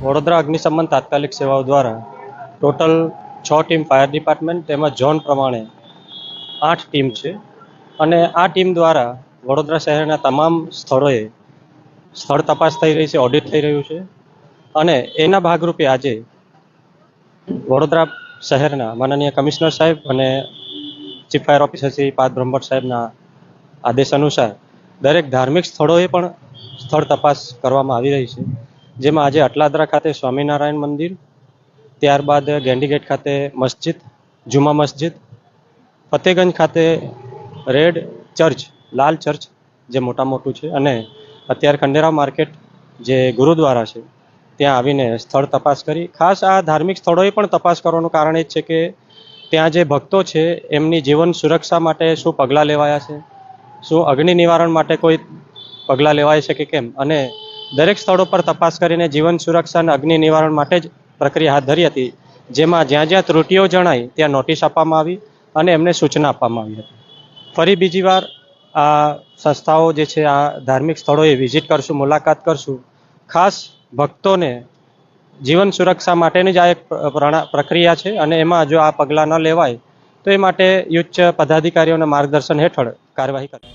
વડોદરા અગ્નિશમન તાત્કાલિક સેવાઓ દ્વારા ટોટલ છ ટીમ ફાયર ડિપાર્ટમેન્ટ તેમજ ઝોન પ્રમાણે આઠ ટીમ છે. અને આ ટીમ દ્વારા વડોદરા શહેરના તમામ સ્થળોએ સ્થળ તપાસ થઈ રહી છે, ઓડિટ થઈ રહ્યું છે. અને એના ભાગરૂપે આજે વડોદરા શહેરના માનનીય કમિશનર સાહેબ અને chief fire officer Shri Paad Brahmbhatt સાહેબના આદેશ અનુસાર દરેક ધાર્મિક સ્થળોએ પણ સ્થળ તપાસ કરવામાં આવી રહી છે. જેમાં આજે અટલાદરા ખાતે સ્વામિનારાયણ મંદિર, ત્યારબાદ ગેન્ડીગેટ ખાતે મસ્જિદ જુમા મસ્જિદ, ફતેગંજ ખાતે રેડ ચર્ચ, લાલ ચર્ચ જે મોટા મોટું છે અને અત્યારે ખંડેરાવ માર્કેટ જે ગુરુદ્વારા છે, ત્યાં આવીને સ્થળ તપાસ કરી. ખાસ આ ધાર્મિક સ્થળોએ પણ તપાસ કરવાનું કારણ એ છે કે ત્યાં જે ભક્તો છે, એમની જીવન સુરક્ષા માટે શું પગલાં લેવાયા છે, શું અગ્નિ નિવારણ માટે કોઈ પગલાં લેવાય છે કે કેમ? અને દરેક સ્થળો પર તપાસ કરીને જીવન સુરક્ષા અને અગ્નિ નિવારણ માટે જ પ્રક્રિયા હાથ ધરી હતી, જેમાં જ્યાં જ્યાં ત્રુટીઓ જણાઈ ત્યાં નોટિસ આપવામાં આવી અને એમને સૂચના આપવામાં આવી હતી. ફરી બીજી વાર આ સંસ્થાઓ જે છે, આ ધાર્મિક સ્થળોએ વિઝિટ કરશું, મુલાકાત કરશું. ખાસ ભક્તોને જીવન સુરક્ષા માટેની જ આ એક પ્રક્રિયા છે અને એમાં જો આ પગલાં ન લેવાય, તો એ માટે ઉચ્ચ પદાધિકારીઓના માર્ગદર્શન હેઠળ કાર્યવાહી કરવી